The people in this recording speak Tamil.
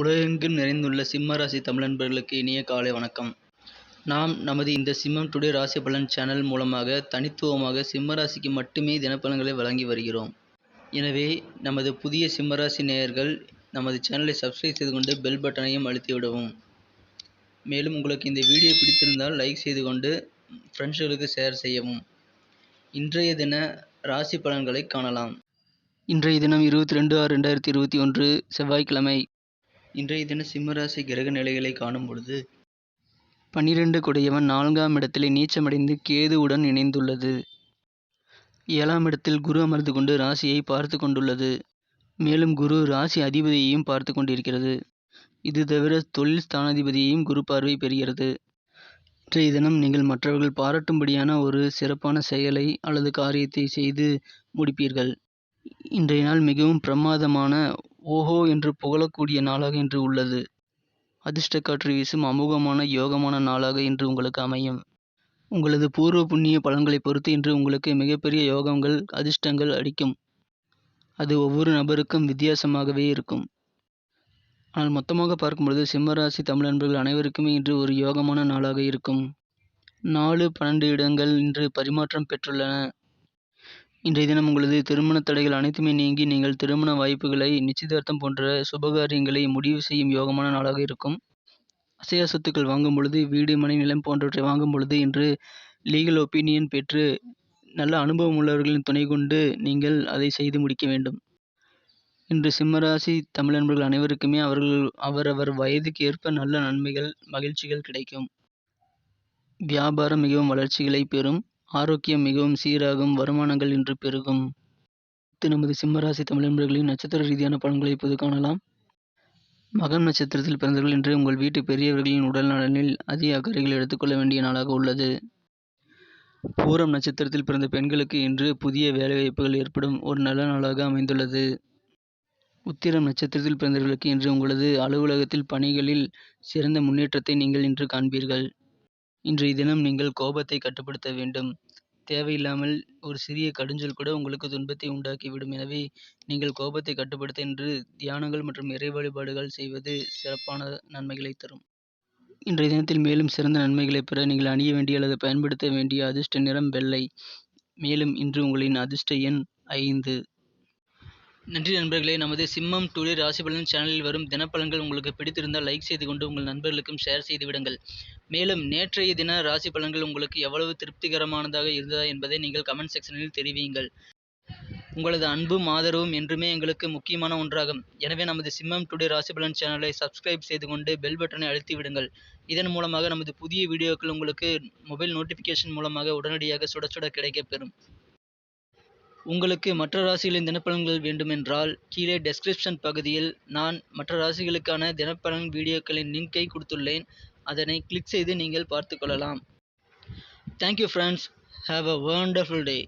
உலகெங்கும் நிறைந்துள்ள சிம்ம ராசி தமிழ் நண்பர்களுக்கு இனிய காலை வணக்கம். நாம் நமது இந்த சிம்மம் டுடே ராசி பலன் சேனல் மூலமாக தனித்துவமாக சிம்ம ராசிக்கு மட்டுமே தினப்பலன்களை வழங்கி வருகிறோம். எனவே நமது புதிய சிம்ம ராசி நேயர்கள் நமது சேனலை சப்ஸ்கிரைப் செய்து கொண்டு பெல் பட்டனையும் அழுத்திவிடவும். மேலும் உங்களுக்கு இந்த வீடியோ பிடித்திருந்தால் லைக் செய்து கொண்டு ஃப்ரெண்ட்ஸ்களுக்கு ஷேர் செய்யவும். இன்றைய தின ராசி பலன்களை காணலாம். இன்றைய தினம் இருபத்தி ரெண்டு ஆறு ரெண்டாயிரத்தி இருபத்தி ஒன்று செவ்வாய்க்கிழமை. இன்றைய தின சிம்மராசி கிரக நிலைகளை காணும் பொழுது பன்னிரண்டு குடையவன் நான்காம் இடத்திலே நீச்சமடைந்து கேதுவுடன் இணைந்துள்ளது. ஏழாம் இடத்தில் குரு அமர்ந்து கொண்டு ராசியை பார்த்து கொண்டுள்ளது. மேலும் குரு ராசி அதிபதியையும் பார்த்து கொண்டிருக்கிறது. இது தவிர தொழில் ஸ்தானாதிபதியையும் குரு பார்வை பெறுகிறது. இன்றைய தினம் நீங்கள் மற்றவர்கள் பாராட்டும்படியான ஒரு சிறப்பான செயலை அல்லது காரியத்தை செய்து முடிப்பீர்கள். இன்றைய நாள் மிகவும் பிரமாதமான ஓஹோ என்று புகழக்கூடிய நாளாக இன்று உள்ளது. அதிர்ஷ்ட காற்று வீசும் அமோகமான யோகமான நாளாக இன்று உங்களுக்கு அமையும். உங்களது பூர்வ புண்ணிய பலன்களை பொறுத்து இன்று உங்களுக்கு மிகப்பெரிய யோகங்கள் அதிர்ஷ்டங்கள் அடிக்கும் அது ஒவ்வொரு நபருக்கும் வித்தியாசமாகவே இருக்கும். ஆனால் மொத்தமாக பார்க்கும்பொழுது சிம்மராசி தமிழ் நண்பர்கள் அனைவருக்குமே இன்று ஒரு யோகமான நாளாக இருக்கும். நாலு பன்னெண்டு இடங்கள் இன்று பரிமாற்றம் பெற்றுள்ளன. இன்றைய தினம் உங்களது திருமண தடைகள் அனைத்துமே நீங்கி நீங்கள் திருமண வாய்ப்புகளை நிச்சயதார்த்தம் போன்ற சுபகாரியங்களை முடிவு செய்யும் யோகமான நாளாக இருக்கும். அசையா சொத்துக்கள் வாங்கும் பொழுது வீடு மனை நிலம் போன்றவற்றை வாங்கும் பொழுது இன்று லீகல் ஒப்பீனியன் பெற்று நல்ல அனுபவம் உள்ளவர்களின் துணை கொண்டு நீங்கள் அதை செய்து முடிக்க வேண்டும். இன்று சிம்மராசி தமிழ் நண்பர்கள் அனைவருக்குமே அவர்கள் அவரவர் வயதுக்கு ஏற்ப நல்ல நன்மைகள் மகிழ்ச்சிகள் கிடைக்கும். வியாபாரம் மிகவும் வளர்ச்சிகளை பெறும். ஆரோக்கியம் மிகவும் சீராகும் வருமானங்கள் இன்று பெருகும். நமது சிம்மராசி தமிழ் நண்பர்களின் நட்சத்திர ரீதியான பலன்களை இப்போது காணலாம். மகம் நட்சத்திரத்தில் பிறந்தவர்கள் இன்று உங்கள் வீட்டு பெரியவர்களின் உடல் நலனில் அதிக அக்கறைகள் எடுத்துக்கொள்ள வேண்டிய நாளாக உள்ளது. பூரம் நட்சத்திரத்தில் பிறந்த பெண்களுக்கு இன்று புதிய வேலைவாய்ப்புகள் ஏற்படும் ஒரு நல்ல நாளாக அமைந்துள்ளது. உத்திரம் நட்சத்திரத்தில் பிறந்தவர்களுக்கு இன்று உங்களது அலுவலகத்தில் பணிகளில் சிறந்த முன்னேற்றத்தை நீங்கள் இன்று காண்பீர்கள். இன்றைய தினம் நீங்கள் கோபத்தை கட்டுப்படுத்த வேண்டும். தேவையில்லாமல் ஒரு சிறிய கடுஞ்சொல் கூட உங்களுக்கு துன்பத்தை உண்டாக்கிவிடும். எனவே நீங்கள் கோபத்தை கட்டுப்படுத்த என்று தியானங்கள் மற்றும் இறை வழிபாடுகள் செய்வது சிறப்பான நன்மைகளை தரும். இன்றைய தினத்தில் மேலும் சிறந்த நன்மைகளை பெற நீங்கள் அணிய வேண்டிய அல்லது பயன்படுத்த வேண்டிய அதிர்ஷ்ட நிறம் வெள்ளை. மேலும் இன்று உங்களின் அதிர்ஷ்ட எண் ஐந்து. நன்றி நண்பர்களே. நமது சிம்மம் டுடே ராசி பலன் சேனலில் வரும் தினப்பலன்கள் உங்களுக்கு பிடித்திருந்தால் லைக் செய்து கொண்டு உங்கள் நண்பர்களுக்கும் ஷேர் செய்து விடுங்கள். மேலும் நேற்றைய தின ராசி பலன்கள் உங்களுக்கு எவ்வளவு திருப்திகரமானதாக இருந்ததா என்பதை நீங்கள் கமெண்ட் செக்ஷனில் தெரிவியுங்கள். உங்களது அன்பும் ஆதரவும் என்றுமே எங்களுக்கு முக்கியமான ஒன்றாகும். எனவே நமது சிம்மம் டுடே ராசி பலன் சேனலை சப்ஸ்கிரைப் செய்து கொண்டு பெல் பட்டனை அழுத்தி விடுங்கள். இதன் மூலமாக நமது புதிய வீடியோக்கள் உங்களுக்கு மொபைல் நோட்டிஃபிகேஷன் மூலமாக உடனடியாக சுட சுட கிடைக்கப்பெறும் உங்களுக்கு மற்ற ராசிகளின் தினப்பலன்கள் வேண்டுமென்றால் கீழே டெஸ்கிரிப்ஷன் பகுதியில் நான் மற்ற ராசிகளுக்கான தினப்பலன் வீடியோக்களின் லிங்கை கொடுத்துள்ளேன். அதனை கிளிக் செய்து நீங்கள் பார்த்து கொள்ளலாம். Thank you friends have a wonderful day